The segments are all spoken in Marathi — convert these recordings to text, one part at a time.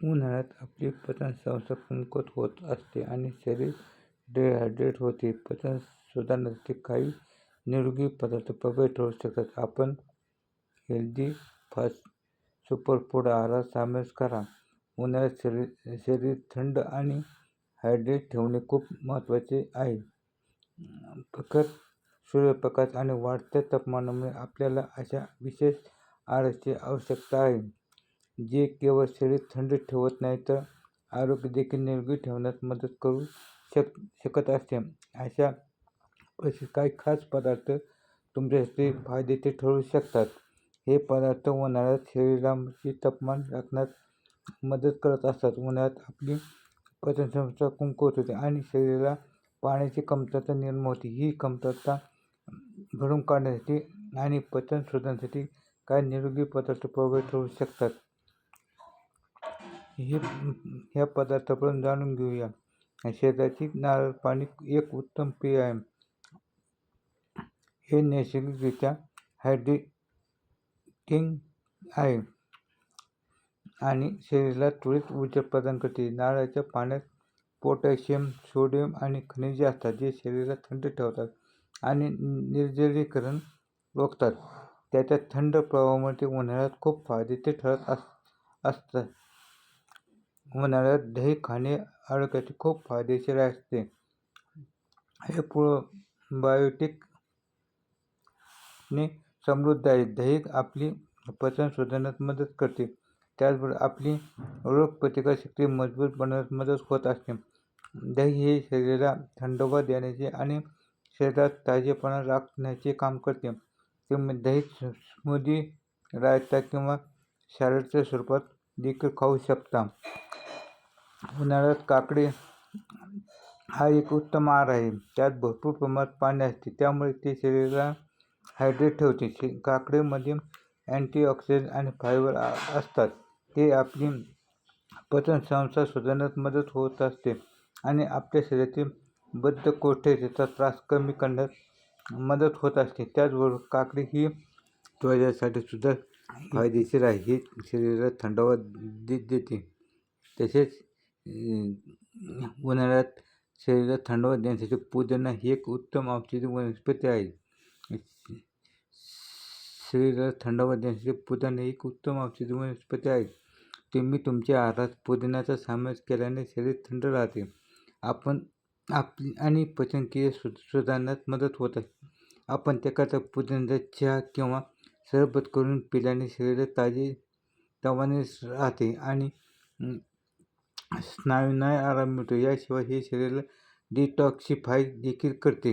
उन्हाळ्यात आपली पचनसंस्था कमकुवत होत असते आणि शरीर डिहायड्रेट होते. पचन सुधारण्यासाठी काही निरोगी पदार्थ प्रभावी ठरू शकतात. आपण हेल्दी फास्ट सुपरफूड आहारात समावेश करा. उन्हाळ्यात शरीर शरीर थंड आणि हायड्रेट ठेवणे खूप महत्त्वाचे आहे. प्रखर सूर्यप्रकाश आणि वाढत्या तापमानामुळे आपल्याला अशा विशेष आहाराची आवश्यकता आहे, जे केवळ शरीर थंड ठेवत नाही तर आरोग्य देखील निरोगी ठेवण्यात मदत करू शक शकत असते. अशा असे काही खास पदार्थ तुमच्यासाठी फायद्याचे ठरू शकतात. हे पदार्थ उन्हाळ्यात शरीराची तापमान राखण्यात मदत करत असतात. उन्हाळ्यात आपली पचनसंस्था कमकुवत होते आणि शरीराला पाण्याची कमतरता निर्माण होते. ही कमतरता भरून काढण्यासाठी आणि पचन शोधण्यासाठी काही निरोगी पदार्थ प्रभावी ठरू शकतात. हे ह्या पदार्थापासून जाणून घेऊया. शेताची नारळ पाणी एक उत्तम पेय आहे. हे नैसर्गिकरित्या हायड्रेटिंग आहे आणि शरीराला त्वरित ऊर्जा प्रदान करते. नारळाच्या पाण्यात पोटॅशियम, सोडियम आणि खनिजे असतात, जे शरीराला थंड ठेवतात आणि निर्जलीकरण रोखतात. त्याच्या थंड प्रभावामुळे ते उन्हाळ्यात खूप फायदेचे ठरत असतात. उन्हाळ्यात दही खाणे आरोग्यासाठी खूप फायदेशीर असते. हे प्रोबायोटिक्स ने समृद्ध आहे. दही आपली पचन सुधारण्यात मदत करते, त्याचबरोबर आपली रोगप्रतिकारशक्ती मजबूत बनवण्यात मदत होत असते. दही हे शरीराला थंडोबा देण्याचे आणि शरीरात ताजेपणा राखण्याचे काम करते. किंवा दही स्मूदी, रायता किंवा सॅलडच्या स्वरूपात देखील खाऊ शकता. उन्हाळ्यात काकडी हा एक उत्तम आहार आहे. त्यात भरपूर प्रमाणात पाणी असते, त्यामुळे ते शरीराला हायड्रेट ठेवते. शे काकडीमध्ये अँटीऑक्सिडंट आणि फायबर असतात, ते आपली पचनसंस्था सुधारण्यात मदत होत असते आणि आपल्या शरीरातील बद्धकोष्ठतेचा त्रास कमी करण्यात मदत होत असते. त्याचबरोबर काकडी ही त्वचासाठी सुद्धा फायदेशीर आहे. ही शरीराला थंडावा देते. तसेच उन्हाळ्यात शरीराला थंडावा देण्यासाठी पुदिना ही एक उत्तम औषधी वनस्पती आहे. शरीराला थंडावा देण्यासाठी पुदिना ही एक उत्तम औषधी वनस्पती आहे. तुम्ही तुमच्या आहारात पुदिन्याचा समावेश केल्याने शरीर थंड राहते आणि पचनक्रिया सु सुधारण्यात मदत होत आहे आपण त्याकरता पुदिन्याचा चहा किंवा सरबत करून पिल्याने शरीर ताजेतवाने राहते आणि स्नायूंनाही आराम मिळतो. याशिवाय हे शरीराला डिटॉक्सिफाय देखील करते.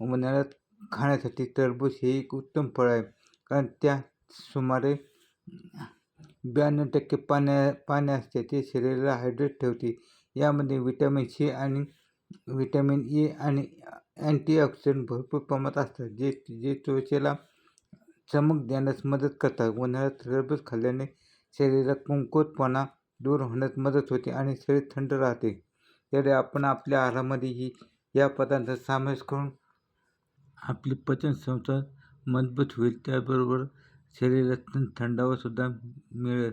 उन्हाळ्यात खाण्यासाठी टरबूज हे एक उत्तम फळ आहे, कारण त्यात सुमारे ब्याण्णव टक्के पाण्या पाणी असते. ते शरीराला हायड्रेट ठेवते. यामध्ये व्हिटॅमिन सी, आणि व्हिटॅमिन ए e आणि अँटीऑक्सिडंट भरपूर प्रमाणात असतात, जे जे त्वचेला चमक देण्यास मदत करतात. उन्हाळ्यात टरबूज खाल्ल्याने शरीराला कुंकुतपणा दूर होण्यास मदत होते आणि शरीर थंड राहते. त्यामुळे आपण आपल्या आहारामध्येही या पदार्थांचा समावेश करून आपली पचनसंस्था मजबूत होईल, त्याबरोबर शरीराला थंडावासुद्धा मिळेल.